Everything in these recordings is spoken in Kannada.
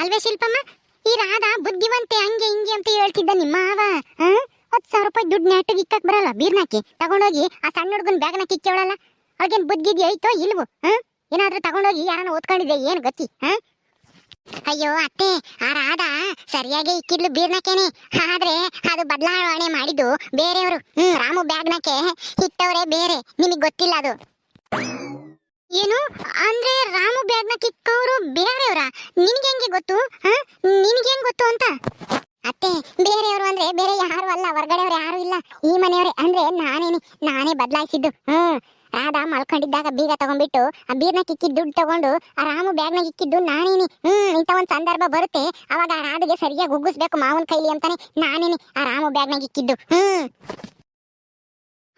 ಅಲ್ವೇ ಶಿಲ್ಪಮ್ಮ? ಈ ರಾಧ ಬುದ್ಧಿವಂತೆ ಹಂಗೆ ಹಿಂಗೆ ಅಂತ ಹೇಳ್ತಿದ್ದ ನಿಮ್ಮ ಮಾವ? ಹತ್ತು ಸಾವಿರ ರೂಪಾಯಿ ದುಡ್ಡು ನೆಟ್ಟಿಗೆ ಇಕ್ಕಕ್ ಬರಲ್ಲ, ಬೀರ್ನಾಕಿ. ತಗೊಂಡೋಗಿ ಆ ಸಣ್ಣ ಹುಡುಗನ ಬ್ಯಾಗ್ನ ಕಿಕ್ಕೇವಳಲ್ಲ ಅವ್ರಿಗೇನ್ ಬುದ್ಧಿದ್ಯ ಐತೋ ಇಲ್ವೋ, ಆ? ಏನಾದ್ರೂ ತಗೊಂಡೋಗಿ ಯಾರನ್ನ ಓದ್ಕೊಂಡಿದ್ದೆ ಏನ್ ಗತಿ ಹ ಅಯ್ಯೋ ಅತ್ತೆ, ಆ ರಾಧ ಸರಿಯಾಗಿ ಇಕ್ಕಿದ್ಲು ಬೀರ್ನಕೇನೆ. ಆದ್ರೆ ಅದು ಬದಲಾವಣೆ ಮಾಡಿದ್ದು ಬೇರೆಯವರು. ಹ್ಮ್, ರಾಮು ಬ್ಯಾಗ್ನಕ್ಕೆ ಇಟ್ಟವ್ರೆ ಬೇರೆ, ನಿಮಗ್ ಗೊತ್ತಿಲ್ಲ ಅದು. ಏನು? ಅಂದ್ರೆ ರಾಮು ಬ್ಯಾಗ್ನ ಕಿಕ್ಕವರು ಬೇರೆಯವರ? ನಿನ್ಗೆ ಹೆಂಗೆ ಗೊತ್ತು? ನಿನ್ಗೆ ಹೆಂಗ್ ಗೊತ್ತು ಅಂತ? ಅತ್ತೆ, ಬೇರೆಯವರು ಅಂದ್ರೆ ಬೇರೆ ಯಾರು ಅಲ್ಲ, ಹೊರ್ಗಡೆಯವ್ರು ಯಾರು ಇಲ್ಲ. ಈ ಮನೆಯವರೇ ಅಂದ್ರೆ ನಾನೇನಿ, ನಾನೇ ಬದಲಾಯಿಸಿದ್ದು. ಹ್ಮ್. ರಾಧಾ ಮಲ್ಕೊಂಡಿದ್ದಾಗ ಬೀಗ ತಗೊಂಡ್ಬಿಟ್ಟು ಆ ಬೀರ್ನ ಕಿಕ್ಕಿದ್ ದುಡ್ಡು ತಗೊಂಡು ಆ ರಾಮು ಬ್ಯಾಗ್ನ ಇಕ್ಕಿದ್ದು ನಾನೇನಿ. ಹ್ಮ್, ಇಂಥ ಒಂದು ಸಂದರ್ಭ ಬರುತ್ತೆ. ಅವಾಗ ಆ ರಾಧಗೆ ಸರಿಯಾಗಿ ಉಗ್ಗಿಸ್ಬೇಕು ಮಾವನ ಕೈಲಿ ಅಂತಾನೆ ನಾನೇನಿ ಆ ರಾಮು ಬ್ಯಾಗ್ನಾಗ ಇಕ್ಕಿದ್ದು ಹ್ಮ್.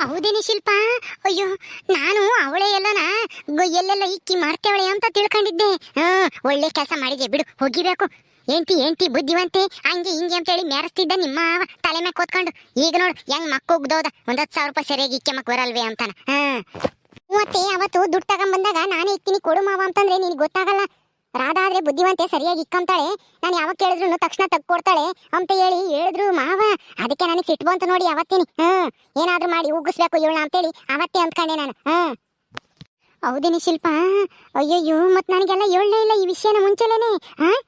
ಹೌದೇನಿ ಶಿಲ್ಪ? ಅಯ್ಯೋ, ನಾನು ಅವಳೇ ಎಲ್ಲನ ಎಲ್ಲೆಲ್ಲ ಇಕ್ಕಿ ಮಾಡ್ತೇವಳೆ ಅಂತ ತಿಳ್ಕೊಂಡಿದ್ದೆ. ಒಳ್ಳೆ ಕೆಲಸ ಮಾಡಿದೆ ಬಿಡು ಹೋಗಿಬೇಕು ಎಂಟಿ ಎಂಟಿ ಬುದ್ಧಿವಂತೆ, ಹಂಗೆ ಹಿಂಗೆ ಅಂತೇಳಿ ಮೆರೆಸ್ತಿದ್ದ ನಿಮ್ಮ ತಲೆ ಮೇಲೆ ಕೂತ್ಕೊಂಡು. ಈಗ ನೋಡು, ಹೆಂಗ್ ಮಕ್ಕ ಉಗ್ದೋದ. ಒಂದ್ ಹತ್ತು ಸಾವಿರ ರೂಪಾಯಿ ಸರಿಯಾಗಿ ಇಕ್ಕೆ ಮಕ್ಕ ಬರಲ್ವೇ ಅಂತಾನ. ಹ್ಮ್, ಮತ್ತೆ ಅವತ್ತು ದುಡ್ಡು ತಗೊಂಬಂದಾಗ ನಾನೇ ಇಕ್ತೀನಿ ಕೊಡು ಮಾವ ಅಂತಂದ್ರೆ ನಿನಗೆ ಗೊತ್ತಾಗಲ್ಲ. ರಾಧಾ ಆದ್ರೆ ಬುದ್ಧಿವಂತೆ ಸರಿಯಾಗಿ ಇಕ್ಕಂತಾಳೆ. ನಾನು ಯಾವಾಗ ಕೇಳಿದ್ರು ತಕ್ಷಣ ತಕ್ಕೊಡ್ತಾಳೆ ಅಂತ ಹೇಳಿ ಹೇಳಿದ್ರು ಮಾವ. ಅದಕ್ಕೆ ನನಗೆ ಸಿಟ್ಟು ಬಂತು ನೋಡಿ, ಅವತ್ತೇನಿ. ಹ್ಮ್. ಏನಾದ್ರೂ ಮಾಡಿ ಉಗಿಸ್ಬೇಕು ಇವಳ ಅಂತೇಳಿ ಅವತ್ತೇ ಅಂದ್ಕೊಂಡೆ ನಾನು. ಹ್ಮ್. ಹೌದೇನಿ ಶಿಲ್ಪ? ಅಯ್ಯಯ್ಯೋ ಮತ್ ನನಗೆಲ್ಲ ಹೇಳಲೇ ಇಲ್ಲ ಈ ವಿಷಯನ ಮುಂಚೆಲೇನೆ. ಹಾ?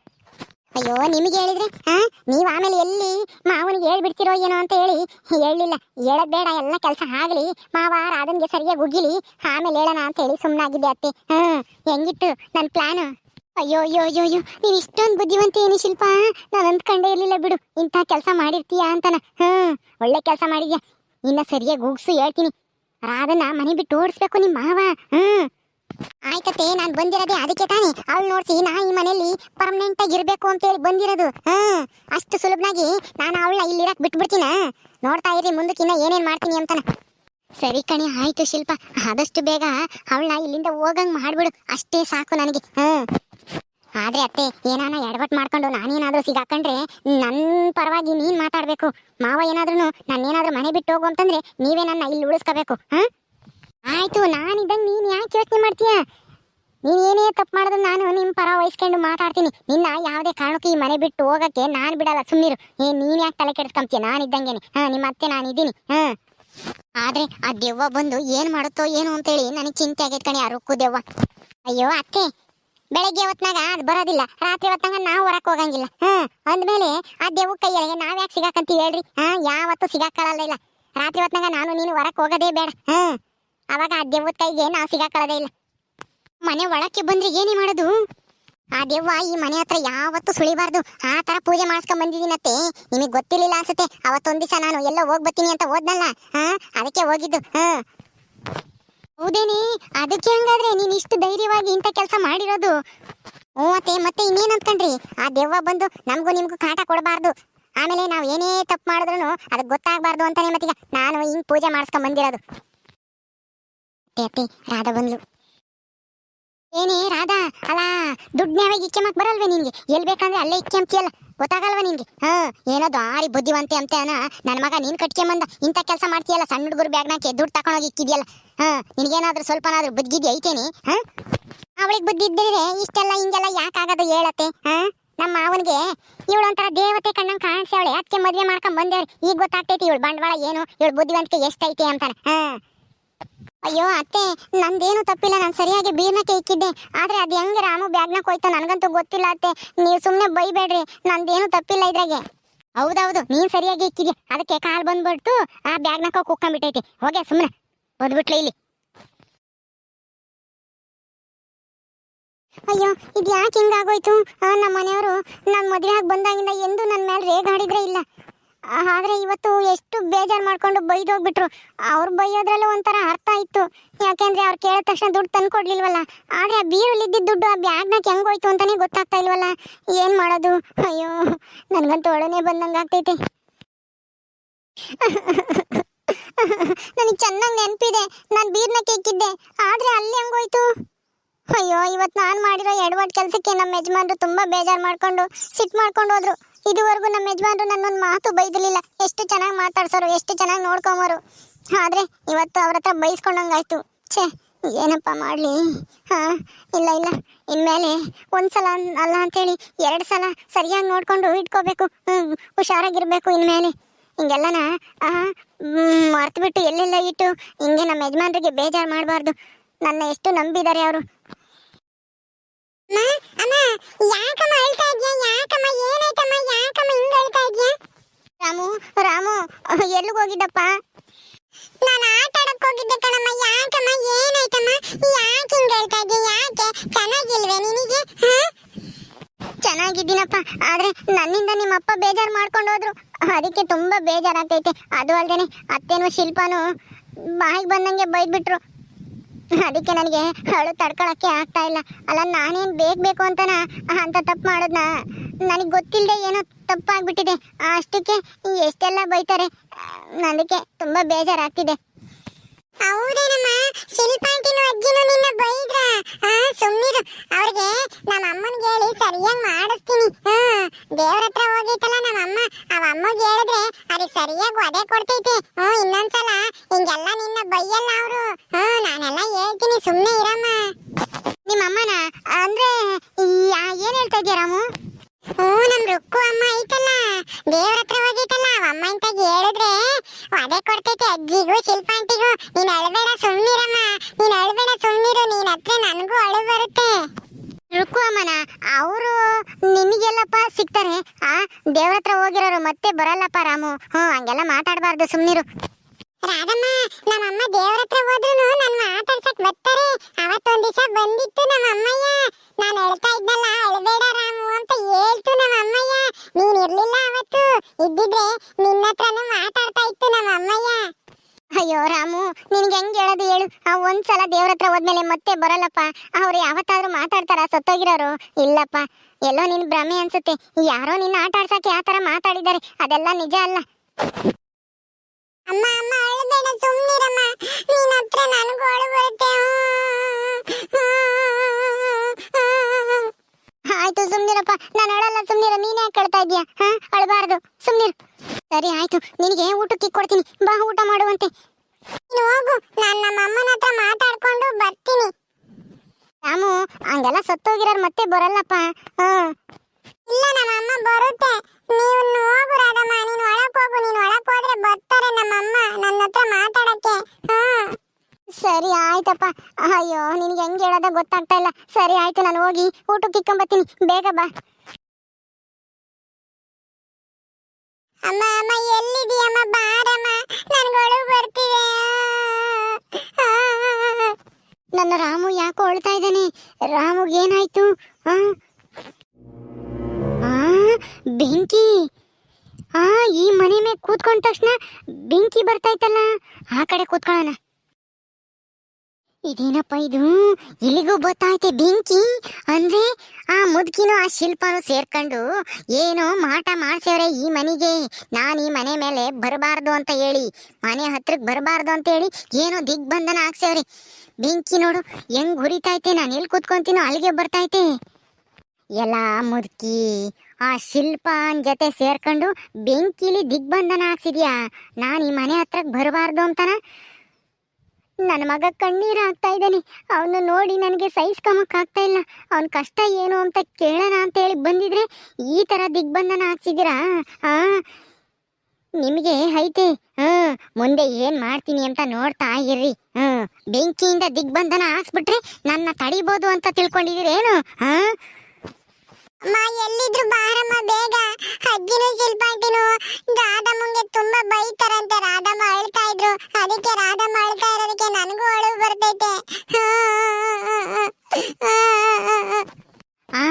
ಅಯ್ಯೋ, ನಿಮಗೆ ಹೇಳಿದ್ರೆ? ಹಾ? ನೀವು ಆಮೇಲೆ ಎಲ್ಲಿ ಮಾವನಿಗೆ ಹೇಳ್ಬಿಡ್ತಿರೋ ಏನೋ ಅಂತ ಹೇಳಿ. ಹೇಳಲಿಲ್ಲ ಹೇಳದ್ ಬೇಡ, ಎಲ್ಲ ಕೆಲಸ ಆಗಲಿ. ಮಾವ ರಾಧನ್ಗೆ ಸರಿಯಾಗಿ ಉಗಿಲಿ ಆಮೇಲೆ ಹೇಳೋಣ ಅಂತ ಹೇಳಿ ಸುಮ್ಮನಾಗಿದ್ದೆ ಅತ್ತೆ. ಹ್ಮ್. ಹೆಂಗಿತ್ತು ನನ್ನ ಪ್ಲಾನ್ ಅಯ್ಯೋ ಅಯ್ಯೋ ಅಯ್ಯೋ ಅಯ್ಯೋ, ನೀನು ಇಷ್ಟೊಂದು ಬುದ್ಧಿವಂತ ಏನು ಶಿಲ್ಪ. ನಾನು ಅಂದ್ಕೊಂಡೇ ಇರಲಿಲ್ಲ, ಬಿಡು. ಇಂಥ ಕೆಲಸ ಮಾಡಿರ್ತೀಯ ಅಂತಾನ. ಹ್ಮ್, ಒಳ್ಳೆ ಕೆಲಸ ಮಾಡಿದ್ಯಾ. ಇನ್ನ ಸರಿಯಾಗಿ ಹೋಗ್ಸು ಹೇಳ್ತೀನಿ. ರಾಧನ ಮನೆ ಬಿಟ್ಟು ಓಡಿಸ್ಬೇಕು ನಿಮ್ಮ ಮಾವ. ಹ್ಮ್. ಆಯ್ತತೆ ನಾನು ಬಂದಿರೋದೇ ಅದಕ್ಕೆ ತಾನೇ. ಅವಳು ನೋಡ್ಸಿ, ನಾ ಈ ಮನೆಯಲ್ಲಿ ಪರ್ಮನೆಂಟ್ ಆಗಿ ಇರ್ಬೇಕು ಅಂತ ಹೇಳಿ ಬಂದಿರೋದು. ಹ್ಮ್, ಅಷ್ಟು ಸುಲಭನಾಗಿ ನಾನು ಅವಳನ್ನ ಇಲ್ಲಿರಕ್ ಬಿಟ್ಬಿಡ್ತೀನ. ನೋಡ್ತಾ ಇರಿ ಮುಂದಕ್ಕಿನ್ನ ಏನೇನ್ ಮಾಡ್ತೀನಿ ಅಂತಾನೆ. ಸರಿ ಕಣಿ, ಆಯ್ತು ಶಿಲ್ಪ. ಆದಷ್ಟು ಬೇಗ ಅವಳನ್ನ ಇಲ್ಲಿಂದ ಹೋಗಂಗ್ ಮಾಡ್ಬಿಡು. ಅಷ್ಟೇ ಸಾಕು ನನಗೆ. ಹ್ಮ್. ಆದ್ರೆ ಅತ್ತೆ, ಏನಾನ ಎಡವಟ್ ಮಾಡ್ಕೊಂಡು ನಾನೇನಾದ್ರೂ ಸಿಗಾಕೊಂಡ್ರೆ ನನ್ನ ಪರವಾಗಿ ನೀನ್ ಮಾತಾಡ್ಬೇಕು. ಮಾವ ಏನಾದ್ರೂ ನಾನೇನಾದ್ರೂ ಮನೆ ಬಿಟ್ಟು ಹೋಗು ಅಂತಂದ್ರೆ ನೀವೇ ನನ್ನ ಇಲ್ಲಿ ಉಳಿಸ್ಕೋಬೇಕು, ಹಾ? ಆಯ್ತು, ನಾನಿದ್ದಂಗೆ ನೀನ್ ಯಾಕೆ ಯೋಚನೆ ಮಾಡ್ತೀಯ? ನೀನ್ ಏನೇ ತಪ್ಪು ಮಾಡಿದ್ರು ನಾನು ನಿಮ್ ಪರ ವಹಿಸ್ಕೊಂಡು ಮಾತಾಡ್ತೀನಿ. ನಿನ್ನ ಯಾವುದೇ ಕಾರಣಕ್ಕೆ ಈ ಮನೆ ಬಿಟ್ಟು ಹೋಗಕ್ಕೆ ನಾನ್ ಬಿಡಲ್ಲ ಸುಮ್ಮನಿರು ಏ, ನೀನ್ ಯಾಕೆ ತಲೆ ಕೆಡಿಸ್ಕೊಂತೀಯ ನಾನು ಇದ್ದಂಗೆನೆ. ಹಾ, ನಿಮ್ಮ ಅತ್ತೆ, ನಾನು ಇದ್ದೀನಿ, ಹಾ? ಆದ್ರೆ ಆ ದೆವ್ವ ಬಂದು ಏನ್ ಮಾಡುತ್ತೋ ಏನು ಅಂತೇಳಿ ನನಗೆ ಚಿಂತೆ ಆಗೈತ್ ಕಣಿ, ಆ ರುಕ್ಕು ದೆವ್ವ. ಅಯ್ಯೋ, ಅತ್ತೆ ಬೆಳಗ್ಗೆ ಹೊತ್ನಾಗ ಅದು ಬರೋದಿಲ್ಲ. ರಾತ್ರಿ ಹೊತ್ನಾಗ ನಾವು ಹೊರಕ್ ಹೋಗಂಗಿಲ್ಲ. ಹ್ಮ್, ಅಂದ್ಮೇಲೆ ಆ ದೇವು ಕೈಯೊಳಗೆ ನಾವ್ ಯಾಕೆ ಸಿಗಾಕಂತೀವಿ ಹೇಳ್ರಿ? ಹಾ, ಯಾವತ್ತೂ ಸಿಗಾಕೊಳ್ಳಲ್ಲ ಇಲ್ಲ. ರಾತ್ರಿ ಹೊತ್ನಾಗ ನಾನು ನೀನು ಹೊರಕ್ ಹೋಗೋದೇ ಬೇಡ. ಹ್ಮ್, ಅವಾಗ ಆ ದೇವ್ ಕೈಗೆ ನಾವು ಸಿಗಾಕಳದೇ ಇಲ್ಲ. ಮನೆ ಒಳಕ್ಕೆ ಬಂದ್ರೆ ಏನೇ ಮಾಡೋದು? ಆ ದೇವ್ವ ಈ ಮನೆ ಹತ್ರ ಯಾವತ್ತೂ ಸುಳಿಬಾರ್ದು. ಆ ತರ ಪೂಜೆ ಮಾಡಿಸ್ಕೊಂಡ್ ಬಂದಿದ್ದೀನತ್ತೆ ನಿಮಗೆ ಗೊತ್ತಿರ್ಲಿಲ್ಲ ಅನ್ಸುತ್ತೆ. ಅವತ್ತೊಂದ್ ದಿವಸ ನಾನು ಎಲ್ಲೋ ಹೋಗ್ ಬರ್ತೀನಿ ಅಂತ ಹೋದ್ನಲ್ಲ. ಹಾ, ಅದಕ್ಕೆ ಹೋಗಿದ್ದು. ಹಾ ಹೌದೇನೆ? ಅದಕ್ಕೆ ಹಂಗಾದ್ರೆ ನೀನ್ ಇಷ್ಟು ಧೈರ್ಯವಾಗಿ ಇಂಥ ಕೆಲಸ ಮಾಡಿರೋದು? ಹ್ಞೂ ಮತ್ತೆ ಇನ್ನೇನು ಅಂದ್ಕೊಂಡ್ರಿ? ಆ ದೆವ್ವ ಬಂದು ನಮಗೂ ನಿಮಗೂ ಕಾಟ ಕೊಡಬಾರ್ದು. ಆಮೇಲೆ ನಾವು ಏನೇ ತಪ್ಪು ಮಾಡಿದ್ರು ಅದಕ್ಕೆ ಗೊತ್ತಾಗಬಾರ್ದು ಅಂತಾನೆ ಮತ್ತೀಗ ನಾನು ಹಿಂಗ್ ಪೂಜೆ ಮಾಡಿಸ್ಕೊಂಡ್ ಬಂದಿರೋದು ರಾಧಾ ಬಂದ್ಲು. ಏನೇ ರಾಧಾ ಅಲ್ಲ ದುಡ್ಡು ನ್ಯಾವಾಗ ಇಕ್ಕೆ ಮಕ್ ಬರಲ್ವೇ ನಿನ್ಗೆ? ಎಲ್ಲಿ ಬೇಕಂದ್ರೆ ಅಲ್ಲೇ ಇಕ್ಕೆ ಅಂತೀಯಲ್ಲ ಗೊತ್ತಾಗಲ್ವಾ ನಿನ್ಗೆ? ಹಾ, ಏನೋ ದಾರಿ ಬುದ್ಧಿವಂತೆ ಅಂತ ನನ್ನ ಮಗ ನೀನ್ ಕಟ್ಕೊಂಬಂದ ಇಂಥ ಕೆಲಸ ಮಾಡ್ತೀಯಲ್ಲ, ಸಣ್ಣ ಹುಡುಗರು ಬ್ಯಾಗ್ನಾಕೆ ದುಡ್ಡು ತಕೊಂಡೋಗಿ ಇಕ್ಕಿದ್ಯಲ್ಲ? ಹಾ, ನಿನಗೇನಾದ್ರೂ ಸ್ವಲ್ಪನಾದ್ರೂ ಬುದ್ಧಿಗೆ ಐತೇನಿ ಹಾ? ಅವಳಿಗೆ ಬುದ್ಧಿ ಇದ್ದಿದ್ರೆ ಇಷ್ಟೆಲ್ಲ ಹಿಂಗೆಲ್ಲ ಯಾಕಾಗದು ಹೇಳತ್ತೆ? ಹಾ? ನಮ್ಮ ಮಾವನಿಗೆ ಇವಳು ಒಂಥರ ದೇವತೆ ಕಣ್ಣ ಕಾಣಿಸ್ಯಾವಳೆ ಅದಕ್ಕೆ ಮದುವೆ ಮಾಡ್ಕೊಂಡ್ ಬಂದೇವ್ರಿ ಈಗ ಗೊತ್ತಾಗ್ತೈತಿ ಇವಳು ಬಂಡವಾಳ ಏನು, ಇವಳು ಬುದ್ಧಿವಂತಿಕೆ ಎಷ್ಟೈತಿ ಅಂತಾನೆ. ಹಾ? ಅಯ್ಯೋ, ಅತ್ತೆ, ನಂದೇನು ತಪ್ಪಿಲ್ಲ. ನಾನು ಸರಿಯಾಗಿ ಬೀರ್ನಕ್ಕೆ ಇಕ್ಕಿದ್ದೆ. ಆದ್ರೆ ಅದು ಹೆಂಗೆ ರಾಮು ಬ್ಯಾಗ್ನ ಹೋಯ್ತು ನನಗಂತೂ ಗೊತ್ತಿಲ್ಲ, ಅತ್ತೆ. ನೀವು ಸುಮ್ಮನೆ ಬೈಬೇಡ್ರಿ. ನಂದೇನು ತಪ್ಪಿಲ್ಲ ಇದ್ರಾಗೆ. ಹೌದೌದು, ನೀನ್ ಸರಿಯಾಗಿ ಇಕ್ಕಿದ್ಯಾ? ಅದಕ್ಕೆ ಕಾಲ್ ಬಂದ್ಬಿಡ್ತು. ಆ ಬ್ಯಾಗ್ನ ಕುಕ್ಕೊಂಡ್ಬಿಟ್ಟೈತಿ ಹೋಗೆ ಸುಮ್ಮನೆ ಓದ್ಬಿಟ್ಲೆ ಇಲ್ಲಿ. ಅಯ್ಯೋ ಇದು ಯಾಕೆ ಹಿಂಗಾಗೋಯ್ತು? ನಮ್ಮ ಮನೆಯವರು ನನ್ನ ಮದುವೆ ಆಗಿ ಬಂದಾಗಿಂದ ಎಂದು ನನ್ನ ಮೇಲೆ ರೇಗಾಡಿದ್ರೆ ಇಲ್ಲ. ಆದ್ರೆ ಇವತ್ತು ಎಷ್ಟು ಬೇಜಾರು ಮಾಡ್ಕೊಂಡು ಬೈದೋಗ್ಬಿಟ್ರು ಅವ್ರು ಬೈಯೋದ್ರಲ್ಲೂ ಒಂಥರ ಅರ್ಥ ಇತ್ತು. ಯಾಕೆಂದ್ರೆ ಅವ್ರು ಕೇಳಿದ ತಕ್ಷಣ ದುಡ್ಡು ತಂದು ಕೊಡ್ಲಿಲ್ವಲ್ಲ ಆದ್ರೆ ಆ ಇದ್ದಿದ್ದ ದುಡ್ಡು ಆ ಬ್ಯಾಗ್ನಾಗ ಹೆಂಗೋಯ್ತು ಅಂತಾನೆ ಗೊತ್ತಾಗ್ತಾ ಇಲ್ವಲ್ಲ? ಏನು ಮಾಡೋದು? ಅಯ್ಯೋ ನನಗೆ ಒಳನೆ ಬಂದಂಗೆ ಆಗ್ತೈತೆ. ನನಗೆ ಚೆನ್ನಾಗಿ ನೆನಪಿದೆ. ನಾನು ಬೀರ್ನ ಕೇಕಿದ್ದೆ ಆದ್ರೆ ಅಲ್ಲಿ ಹೆಂಗೋಯ್ತು? ಅಯ್ಯೋ ಇವತ್ತು ನಾನು ಮಾಡಿರೋ ಎಡವಟ್ ಕೆಲಸಕ್ಕೆ ನಮ್ಮ ಯಜಮಾನ್ರು ತುಂಬಾ ಬೇಜಾರು ಮಾಡ್ಕೊಂಡು ಸಿಟ್ಟು ಮಾಡ್ಕೊಂಡು ಹೋದ್ರು. ಇದುವರೆಗೂ ನಮ್ಮ ಯಜಮಾನರು ನನ್ನೊಂದು ಮಾತು ಬೈದಲಿಲ್ಲ ಎಷ್ಟು ಚೆನ್ನಾಗಿ ಮಾತಾಡ್ಸೋರು, ಎಷ್ಟು ಚೆನ್ನಾಗಿ ನೋಡ್ಕೊಂಬರು ಆದರೆ ಇವತ್ತು ಅವ್ರ ಹತ್ರ ಬೈಸ್ಕೊಂಡಂಗಾಯ್ತು. ಛೇ, ಏನಪ್ಪ ಮಾಡಲಿ? ಹಾಂ, ಇಲ್ಲ ಇಲ್ಲ. ಇನ್ಮೇಲೆ ಒಂದು ಸಲ ಅಲ್ಲ ಅಂಥೇಳಿ ಎರಡು ಸಲ ಸರಿಯಾಗಿ ನೋಡಿಕೊಂಡು ಇಟ್ಕೋಬೇಕು. ಹ್ಞೂ ಹುಷಾರಾಗಿರ್ಬೇಕು ಇನ್ಮೇಲೆ. ಹಿಂಗೆಲ್ಲನ ಮರ್ತು ಬಿಟ್ಟು ಎಲ್ಲೆಲ್ಲ ಇಟ್ಟು ಹಿಂಗೆ ನಮ್ಮ ಯಜಮಾನ್ರಿಗೆ ಬೇಜಾರು ಮಾಡಬಾರ್ದು. ನನ್ನ ಎಷ್ಟು ನಂಬಿದ್ದಾರೆ ಅವರು ಅಮ್ಮ ಯಾಕಮ್ಮ ಅಳ್ತಾ ಇದ್ಯಾ ಯಾಕಮ್ಮ ಏನಾಯ್ತಮ್ಮ ಯಾಕಮ್ಮ ಹಿಂಗ್ ಅಳ್ತಾ ಇದ್ಯಾ ರಾಮು ರಾಮು, ಎಲ್ಲಿಗೆ ಹೋಗಿದ್ದಪ್ಪ? ನಾನು ಆಟ ಆಡಕ್ ಹೋಗಿದ್ದೆ ಕಣಮ್ಮ. ಯಾಕಮ್ಮ, ಏನಾಯ್ತಮ್ಮ? ಯಾಕೆ ಹಿಂಗ್ ಹೇಳ್ತಾ ಇದ್ಯಾ? ಯಾಕೆ? ಚೆನ್ನಾಗಿಲ್ವೇ ನಿನಗೆ? ಚೆನ್ನಾಗಿದ್ದೀನಪ್ಪ, ಆದ್ರೆ ನನ್ನಿಂದ ನಿಮ್ಮ ಅಪ್ಪ ಬೇಜಾರು ಮಾಡ್ಕೊಂಡು ಹೋದ್ರು. ಅದಕ್ಕೆ ತುಂಬಾ ಬೇಜಾರಾಗ್ತೈತೆ. ಅದು ಅಲ್ದೇನೆ ಅತ್ತೇನೋ ಶಿಲ್ಪನು ಬಾಯಿಗೆ ಬಂದಂಗೆ ಬೈದ್ಬಿಟ್ರು. ಅದಕ್ಕೆ ನನಗೆ ಅವಳು ತಡ್ಕೊಳಕ್ಕೆ ಆಗ್ತಾ ಇಲ್ಲ. ಅಲ್ಲ, ನಾನೇನ್ ಬೇಕು ಬೇಕು ಅಂತನ? ಅಂತ ತಪ್ಪು ಮಾಡೋದ್ನ? ನನಗೆ ಗೊತ್ತಿಲ್ಲದೆ ಏನೋ ತಪ್ಪಾಗ್ಬಿಟ್ಟಿದೆ. ಅಷ್ಟಕ್ಕೆ ಎಷ್ಟೆಲ್ಲ ಬೈತಾರೆ. ನನಗೆ ತುಂಬಾ ಬೇಜಾರಾಗ್ತಿದೆ. ಹೌದೇನಮ್ಮ ಶಿಲ್ಪಾಂಟಿನೂ ಅಜ್ಜಿನೂ ನಿನ್ನ ಬೈದ್ರ. ಸುಮ್ಮನಿರು ಅವ್ರಿಗೆ ನಮ್ಮ ಅಮ್ಮನಿಗೆ ಹೇಳಿ ಸರಿಯಾಗಿ ಮಾಡಿಸ್ತೀನಿ. ಹ್ಮ್ ದೇವ್ರ ಹತ್ರ ಹೋಗೈತಲ್ಲ ನಮ್ಮ ಅಮ್ಮ. ಅವ ಅಮ್ಮಗೆ ಹೇಳಿದ್ರೆ ಅದು ಸರಿಯಾಗಿ ಒದೆ ಕೊಡ್ತೈತೆ. ಹ್ಞೂ, ಇನ್ನೊಂದ್ಸಲ ಹಿಂಗೆಲ್ಲ ನಿನ್ನ ಬೈಯಲ್ಲ ಅವರು. ಹ್ಞೂ, ನಾನೆಲ್ಲ ಹೇಳ್ತೀನಿ ಸುಮ್ಮನೆ ಇರಮ್ಮ. ನಿಮ್ಮ ಅಮ್ಮನ ಅಂದ್ರೆ ಏನ್ ಹೇಳ್ತಾ ಇದೀಯ ರಾಮು? ಹ್ಞೂ, ನಮ್ ರುಕ್ಕು ಅಮ್ಮ ಐತಲ್ಲ. ದೇವ್ರ ಹತ್ರ ಹೋಗೈತಲ್ಲ, ಅವ ಅಮ್ಮ ಇಂತಾಗ ಹೇಳಿದ್ರೆ ಅದೇ ಕೊಡ್ತೈತಿ ಅಜ್ಜಿಗೂ ಶಿಲ್ಪಾಂಟಿಗೂ. ನೀನ್ ಅಳಬೇಡ ಸುಮ್ನಿರಮ್ಮ. ನೀನ್ ಅಳಬೇಡ ಸುಮ್ನಿರು. ನೀನ್ ಹತ್ರ ನನಗೂ ಅಳು ಬರುತ್ತೆ. ರುಕ್ಕು ಅಮ್ಮನ. ಅವರು ನಿನಗೆಲ್ಲಪ್ಪ ಸಿಗ್ತಾರೆ. ಆ ದೇವ್ರ ಹತ್ರ ಹೋಗಿರೋರು ಮತ್ತೆ ಬರಲ್ಲಪ್ಪ ರಾಮು. ಹ್ಞೂ ಹಂಗೆಲ್ಲ ಮಾತಾಡಬಾರ್ದು ಸುಮ್ನಿರು. ರಾಧಮ್ಮ ನಮ್ಮಮ್ಮ ದೇವ್ರ ಹತ್ರ ಹೋದ್ರು ನನ್ನ ಮಾತಾಡ್ಸಕ್ ಬರ್ತಾರೆ. ಅವತ್ತೊಂದ್ ದಿವಸ ಬಂದಿತ್ತು ನಮ್ಮ ಅಮ್ಮಯ್ಯ ನಾನು ಹೇಳ್ತಾ ಇದ್ನಲ್ಲ ಅಳಬೇಡ ರಾಮು ಅಂತ ಹೇಳ್ತು ನಮ್ಮ ಅಮ್ಮಯ್ಯ ನೀನ್ ಇರ್ಲಿಲ್ಲ ಅವತ್ತು ಇದ್ದಿದ್ರೆ ನಿನ್ನ ಹತ್ರನೇ ಮಾತಾಡ್ತಾ ಇತ್ತು ನಮ್ಮ ಅಮ್ಮಯ್ಯ ಅಯ್ಯೋ ರಾಮು, ನಿನ್ಗೆ ಹೆಂಗ್ ಹೇಳೋದು ಹೇಳು. ಆ ಒಂದ್ಸಲ ದೇವ್ರ ಹತ್ರ ಹೋದ್ಮೇಲೆ ಮತ್ತೆ ಬರಲ್ಲಪ್ಪ. ಅವ್ರು ಯಾವತ್ತಾದ್ರೂ ಮಾತಾಡ್ತಾರ ಸತ್ತೋಗಿರೋರು? ಇಲ್ಲಪ್ಪ. ಎಲ್ಲೋ ನಿನ್ ಭ್ರಮೆ ಅನ್ಸುತ್ತೆ. ಯಾರೋ ನಿನ್ನ ಆಟ ಆಡ್ಸಕ್ಕೆ ಆ ತರ ಮಾತಾಡಿದ್ದಾರೆ. ಅದೆಲ್ಲ ನಿಜ ಅಲ್ಲ. ಅಮ್ಮ ಅಮ್ಮ, ಅಳಬೇಡ ಸುಮ್ಮನಿರಮ್ಮ ನಿನ್ನ ಹತ್ರ ನನಗೂ ಅಳು ಬರುತ್ತೆ. ನಾನು ಅಳಲ್ಲ ಸುಮ್ನಿರ, ನೀನೇ ಕೇಳ್ತಾ ಇದೀಯ ಹಾ ಅಳಬಾರ್ದು ಸುಮ್ನಿರು. ಸರಿ, ಆಯ್ತು. ನಿನಗೆ ಊಟಕ್ಕೆ ಕೊಡ್ತೀನಿ. ಬಾ, ಊಟ ಮಾಡುವಂತೆ. ನೀನು ಹೋಗು. ನಾನು ನಮ್ಮ ಅಮ್ಮನ ಹತ್ರ ಮಾತಾಡ್ಕೊಂಡು ಬರ್ತೀನಿ. ರಾಮು, ಹಂಗೆಲ್ಲ ಸತ್ತೋಗಿರೋರು ಮತ್ತೆ ಬರಲ್ಲಪ್ಪ. ಹಾ. ಇಲ್ಲ, ನಮ್ಮ ಅಮ್ಮ ಬರುತ್ತೆ. ನೀವು ಹೋಗು ರಾಧಮ್ಮ. ನೀನು ಹೋಗು. ನೀನು ಒಳಕ್ ಹೋದ್ರೆ ಬರ್ತಾರೆ ನಮ್ಮ ಅಮ್ಮ. ನನ್ನ ಹತ್ರ ಮಾತಾಡಕ್ಕೆ ಹಾ ಸರಿ ಆಯ್ತಪ್ಪ. ಅಯ್ಯೋ, ನಿನ್ಗೆ ಹೆಂಗ್ ಹೇಳೋದ ಗೊತ್ತಾಗ್ತಾ ಇಲ್ಲ. ಸರಿ ಆಯ್ತು, ನಾನು ಹೋಗಿ ಊಟಕ್ಕೆ ಇಕ್ಕೊಂಬತ್ತೀನಿ. ಬೇಗ ಬಾ. ಅಮ್ಮ ಅಮ್ಮ ಎಲ್ಲಿದೀಯಮ್ಮ ಬಾರಮ್ಮ. ನನ್ಗಳು ಬರ್ತಿದೆ. ನನ್ನ ರಾಮು ಯಾಕೋ ಅಳ್ತಾ ಇದ್ದಾನೆ? ರಾಮುಗೆ ಏನಾಯ್ತು? ಬೆಂಕಿ. ಆ, ಈ ಮನೆ ಮೇಲೆ ಕೂತ್ಕೊಂಡ ತಕ್ಷಣ ಬೆಂಕಿ ಬರ್ತಾ ಇತ್ತಲ್ಲ? ಆ ಕಡೆ ಕೂತ್ಕೊಳ್ಳೋಣ. ಇದೇನಪ್ಪ ಇದು? ಇಲ್ಲಿಗೂ ಗೊತ್ತಾಯ್ತೆ ಬೆಂಕಿ. ಅಂದ್ರೆ ಆ ಮುದುಕಿನೂ ಆ ಶಿಲ್ಪನು ಸೇರ್ಕೊಂಡು ಏನೋ ಮಾಟ ಮಾಡ್ಸವ್ರೆ ಈ ಮನೆಗೆ. ನಾನು ಈ ಮನೆ ಮೇಲೆ ಬರಬಾರ್ದು ಅಂತ ಹೇಳಿ, ಮನೆ ಹತ್ರಕ್ಕೆ ಬರಬಾರ್ದು ಅಂತ ಹೇಳಿ ಏನೋ ದಿಗ್ಬಂಧನ ಹಾಕ್ಸವ್ರೆ. ಬೆಂಕಿ ನೋಡು, ಹೆಂಗ್ ಹುರಿತೈತೆ ನಾನು ಎಲ್ಲಿ ಕೂತ್ಕೊಂತೀನೋ ಅಲ್ಲಿಗೆ ಬರ್ತೈತೆ ಎಲ್ಲ ಮುದುಕಿ, ಆ ಶಿಲ್ಪನ ಜೊತೆ ಸೇರ್ಕೊಂಡು ಬೆಂಕಿಲಿ ದಿಗ್ಬಂಧನ ಹಾಕ್ಸಿದ್ಯಾ? ನಾನು ಈ ಮನೆ ಹತ್ರಕ್ಕೆ ಬರಬಾರ್ದು ಅಂತನ? ನನ್ನ ಮಗ ಕಣ್ಣೀರು ಆಗ್ತಾ ಇದ್ದಾನೆ. ಅವನು ನೋಡಿ ನನಗೆ ಆಗ್ತಾ ಇಲ್ಲ. ಅವನ ಕಷ್ಟ ಏನು ಅಂತ ಕೇಳೋಣ ಅಂತ ಹೇಳಿ ಬಂದಿದ್ರೆ ಈ ತರ ದಿಗ್ಬಂಧನ ಹಾಕ್ಸಿದ್ದೀರಾ? ಆ? ನಿಮಗೆ ಐತೆ. ಹ್ಮ್ ಮುಂದೆ ಏನು ಮಾಡ್ತೀನಿ ಅಂತ ನೋಡ್ತಾ ಇರ್ರಿ. ಹ್ಮ್ ಬೆಂಕಿಯಿಂದ ದಿಗ್ಬಂಧನ ಹಾಕ್ಸ್ಬಿಟ್ರೆ ನನ್ನ ತಡಿಬೋದು ಅಂತ ತಿಳ್ಕೊಂಡಿದ್ದೀರೇನು? ಹಾ ಅಮ್ಮ ಎಲ್ಲಿದ್ರು ಬಾರಮ್ಮ, ಬೇಗ. ಅಜ್ಜಿನೂ ಶಿಲ್ಪಾಂಟಿನೂ ರಾಧಮ್ಮಂಗೆ ತುಂಬಾ ಬೈತಾರಂತೆ. ರಾಧಮ್ಮ ಅಳ್ತಾ ಇದ್ರು. ಅದಕ್ಕೆ ರಾಧಮ್ಮ ಅಳ್ತಾ ಇರೋದಕ್ಕೆ ನನಗೂ ಅಳು ಬರ್ತೈತೆ ಆ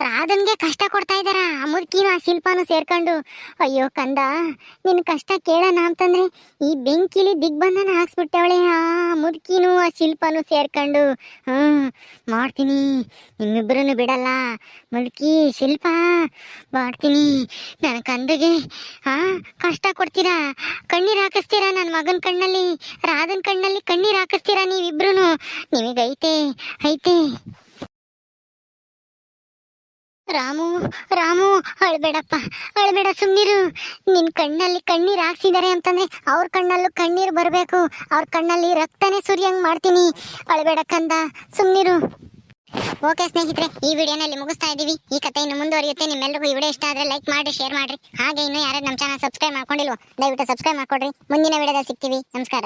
ರಾಧನ್ಗೆ ಕಷ್ಟ ಕೊಡ್ತಾ ಇದಾರ ಆ ಶಿಲ್ಪನೂ ಸೇರ್ಕೊಂಡು, ಅಯ್ಯೋ ಕಂದ ನಿನ್ನ ಕಷ್ಟ ಕೇಳೋಣ ಅಂತಂದ್ರೆ ಈ ಬೆಂಕಿಲಿ ದಿಗ್ಬಂಧನ ಹಾಕ್ಸ್ಬಿಟ್ಟವಳೆ ಆ ಮುದುಕಿನೂ ಆ ಶಿಲ್ಪನೂ ಸೇರ್ಕೊಂಡು. ಹ್ಮ್ ಮಾಡ್ತೀನಿ. ನಿಮ್ಮಿಬ್ಬರನ್ನು ಬಿಡಲ್ಲ. ಮುದುಕಿ, ಶಿಲ್ಪ, ಮಾಡ್ತೀನಿ. ನನ್ನ ಕಂದಗೆ ಹಾ ಕಷ್ಟ ಕೊಡ್ತೀರಾ? ಕಣ್ಣೀರು ಹಾಕಿಸ್ತೀರಾ ನನ್ನ ಮಗನ ಕಣ್ಣಲ್ಲಿ? ರಾಧನ್ ಕಣ್ಣಲ್ಲಿ ಕಣ್ಣೀರು ಹಾಕಿಸ್ತೀರಾ ನೀವಿಬ್ರು ನಿಮಗೈತೆ, ಐತೆ. ರಾಮು ರಾಮು, ಅಳ್ಬೇಡಪ್ಪ, ಅಳ್ಬೇಡ ಸುಮ್ನಿರು. ನಿನ್ ಕಣ್ಣಲ್ಲಿ ಕಣ್ಣೀರ್ ಹಾಕ್ಸಿದಾರೆ ಅಂತಂದ್ರೆ ಅವ್ರ ಕಣ್ಣಲ್ಲೂ ಕಣ್ಣೀರ್ ಬರಬೇಕು. ಅವ್ರ ಕಣ್ಣಲ್ಲಿ ರಕ್ತನೇ ಸುರಿಯಂಗ್ ಮಾಡ್ತೀನಿ. ಅಳ್ಬೇಡ ಕಂದ ಸುಮ್ಮನಿರು ಓಕೆ ಸ್ನೇಹಿತರೆ, ಈ ವಿಡಿಯೋನಲ್ಲಿ ಮುಗಿಸ್ತಾ ಇದೀವಿ ಈ ಕಥೆ ಇನ್ನು ಮುಂದುವರಿಯುತ್ತೆ. ನಿಮ್ಮೆಲ್ಲರಿಗೂ ಈ ವಿಡಿಯೋ ಇಷ್ಟ ಆದರೆ ಲೈಕ್ ಮಾಡಿ ಶೇರ್ ಮಾಡ್ರಿ. ಹಾಗೆ ಇನ್ನು ಯಾರು ನಮ್ಮ ಚಾನಲ್ ಸಬ್ಸ್ಕ್ರೈಬ್ ಮಾಡ್ಕೊಂಡಿಲ್ವೋ, ದಯವಿಟ್ಟು ಸಬ್ಸ್ಕ್ರೈಬ್ ಮಾಡ್ಕೊಡ್ರಿ. ಮುಂದಿನ ವಿಡಿಯೋದಲ್ಲಿ ಸಿಗ್ತೀವಿ. ನಮಸ್ಕಾರ.